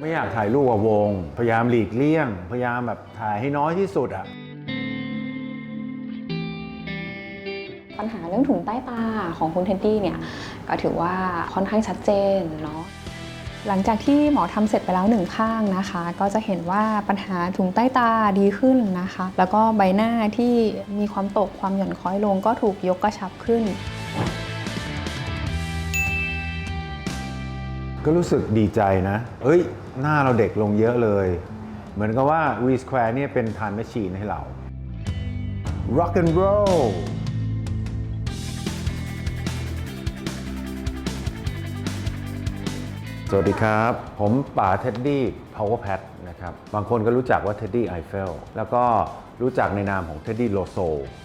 ไม่อยากถ่ายรูปกับวง พยายามหลีกเลี่ยง พยายามแบบถ่ายให้น้อยที่สุดอะปัญหาเรื่องถุงใต้ตาของคุณเทดดี้เนี่ยก็ถือว่าค่อนข้างชัดเจนเนาะหลังจากที่หมอทำเสร็จไปแล้วหนึ่งข้างนะคะ ก็จะเห็นว่าปัญหาถุงใต้ตาดีขึ้นนะคะ แล้วก็ใบหน้าที่มีความตกความหย่อนคล้อยลงก็ถูกยกกระชับขึ้น ก็รู้สึกดีใจนะ เอ้ย หน้าเราเด็กลงเยอะเลย เหมือนกับว่า V Square เนี่ยเป็นทานแมชชีนให้เรา Rock and Roll สวัสดีครับ ผมป๋าเท็ดดี้ Power Pat นะครับ บางคนก็รู้จักว่าเท็ดดี้ไอเฟลแล้วก็รู้จักในนามของเท็ดดี้โลโซ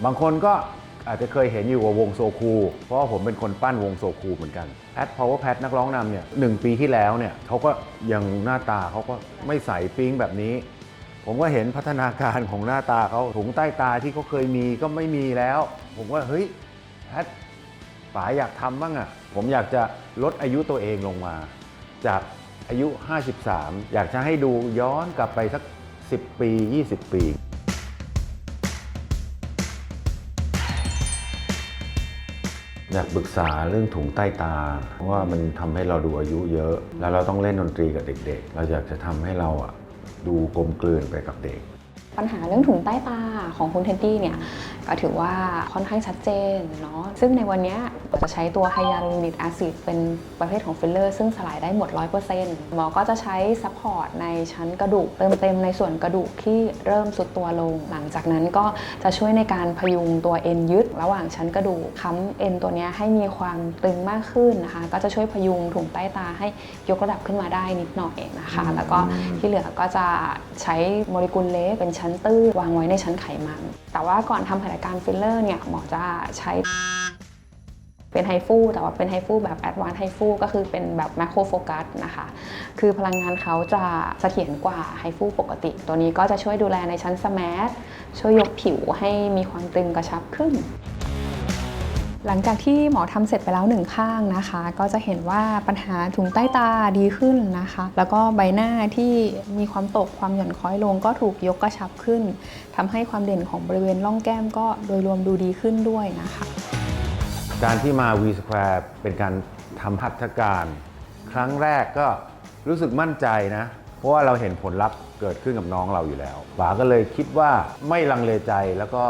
บางคนก็ อาจจะเคยเห็นอยู่กับวงโซคู เพราะว่าผมเป็นคนปั้นวงโซคูเหมือนกันแพท Power Pat นักร้องนำเนี่ยหนึ่งปีที่แล้วเนี่ยเขาก็ยังหน้าตาเขาก็ไม่ใสปิ๊งแบบนี้ ผมก็เห็นพัฒนาการของหน้าตาเขาถุงใต้ตาที่เขาเคยมีก็ไม่มีแล้ว ผมว่าเฮ้ยแพทป๋าอยากทำบ้างอะ่ะ ผมอยากจะลดอายุตัวเองลงมา จากอายุ 53 อยากจะให้ดูย้อนกลับไปสัก 10 ปี 20 ปี อยากปรึกษาเรื่องถุงใต้ตา เพราะว่ามันทำให้เราดูอายุเยอะ แล้วเราต้องเล่นดนตรีกับเด็ก ๆ เราอยากจะทำให้เราอะดูกลมกลืนไปกับเด็ก ปัญหาเรื่องถุงใต้ตา ของคุณเทดดี้เนี่ยก็ถือว่าค่อนข้างชัดเจนเนาะซึ่งในวันนี้เราจะใช้ตัวไฮยาลูริกแอซิดเป็นประเภทของฟิลเลอร์ซึ่งสลายได้หมด 100%หมอก็จะใช้ซัพพอร์ตในชั้นกระดูกเติมเต็มในส่วนกระดูกที่เริ่มสุดตัวลง หลังจากนั้นก็จะช่วยในการพยุงตัวเอ็นยึด ระหว่างชั้นกระดูกค้ำเอ็นตัวเนี้ยให้มีความตึงมากขึ้นนะคะ ก็จะช่วยพยุงถุงใต้ตาให้ยกระดับขึ้นมาได้นิดหน่อยนะคะ แล้วก็ที่เหลือก็จะใช้โมเลกุลเล็กเป็นชั้นตื้นวางไว้ในชั้นไขมัน แต่ว่าก่อนทำหัตถการฟิลเลอร์เนี่ยหมอจะใช้เป็นไฮฟูแต่ว่าเป็นไฮฟูแบบแอดวานซ์ไฮฟูก็คือเป็นแบบแมคโครโฟกัสนะคะ คือพลังงานเขาจะเสถียรกว่าไฮฟูปกติ ตัวนี้ก็จะช่วยดูแลในชั้นสมาร์ทช่วยยกผิวให้มีความตึงกระชับขึ้น หลังจากที่หมอทำเสร็จไปแล้วหนึ่งข้างนะคะ ก็จะเห็นว่าปัญหาถุงใต้ตาดีขึ้นนะคะ แล้วก็ใบหน้าที่มีความตกความหย่อนคล้อยลง ก็ถูกยกกระชับขึ้นทำให้ความเด่นของบริเวณร่องแก้มก็โดยรวมดูดีขึ้นด้วยนะคะ การที่มา V Square เป็นการทำหัตถการ ครั้งแรกก็รู้สึกมั่นใจนะ เพราะว่าเราเห็นผลลัพธ์เกิดขึ้นกับน้องเราอยู่แล้วป๋าก็เลยคิดว่าไม่ลังเลใจแล้วก็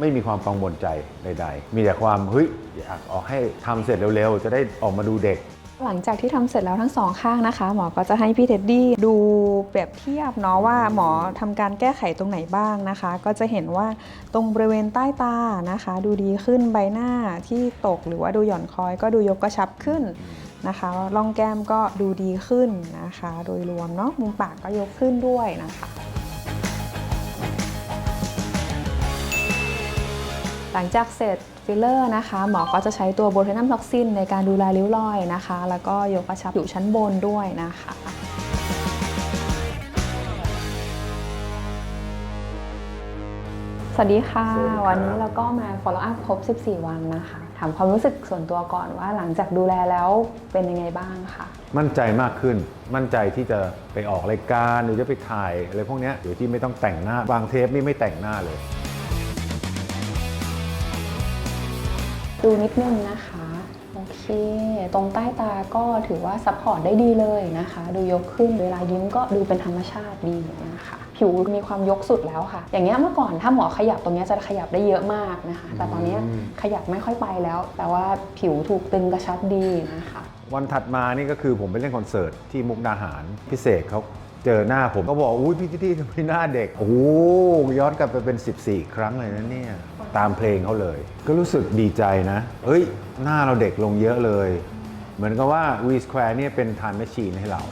ไม่มีความกังวลใจใด ๆ มีแต่ความเฮ้ยอยากออกให้ทำเสร็จเร็วๆ จะได้ออกมาดูเด็ก หลังจากที่ทำเสร็จแล้วทั้งสองข้างนะคะ หมอก็จะให้พี่เท็ดดี้ดูเปรียบเทียบเนาะว่าหมอทำการแก้ไขตรงไหนบ้างนะคะ ก็จะเห็นว่าตรงบริเวณใต้ตานะคะ ดูดีขึ้นใบหน้าที่ตกหรือว่าดูหย่อนคล้อย ก็ดูยกกระชับขึ้นนะคะร่องแก้มก็ดูดีขึ้นนะคะ โดยรวมเนาะมุมปากก็ยกขึ้นด้วยนะคะ หลังจากเสร็จฟิลเลอร์นะคะ หมอก็จะใช้ตัวโบทูนัมท็อกซินในการดูแลริ้วรอยนะคะ แล้วก็ยกกระชับผิวชั้นบนด้วยนะคะสวัสดีค่ะสวัสดีครับวันนี้เราก็มา follow up ครบ 14 วันนะคะ ถามความรู้สึกส่วนตัวก่อนว่าหลังจากดูแลแล้วเป็นยังไงบ้างคะมั่นใจมากขึ้น มั่นใจที่จะไปออกรายการหรือจะไปถ่ายอะไรพวกเนี้ยโดยที่ไม่ต้องแต่งหน้า บางเทปนี่ไม่แต่งหน้าเลย ดูนิดนึงนะคะ โอเค ตรงใต้ตาก็ถือว่าซัพพอร์ตได้ดีเลยนะคะ ดูยกขึ้นเวลายิ้มก็ดูเป็นธรรมชาติดีนะคะผิวมีความยกสุดแล้วค่ะ อย่างเงี้ยเมื่อก่อนถ้าหมอขยับตรงเนี้ยจะขยับได้เยอะมากนะคะ แต่ตอนเนี้ยอืมขยับไม่ค่อยไปแล้ว แต่ว่าผิวถูกตึงกระชับดีนะคะ วันถัดมานี่ก็คือผมไปเล่นคอนเสิร์ตที่มุกดาหาร พิเศษเขา เจอหน้าผมก็บอกอุ้ยพี่ที่ทำไมหน้าเด็กโอ้โหย้อนกลับไปเป็น 14 ครั้งเลยนะเนี่ยตามเพลงเขาเลย ก็รู้สึกดีใจนะ เฮ้ย หน้าเราเด็กลงเยอะเลย เหมือนกับว่า V Square เนี่ยเป็นทานแมชชีนให้เรา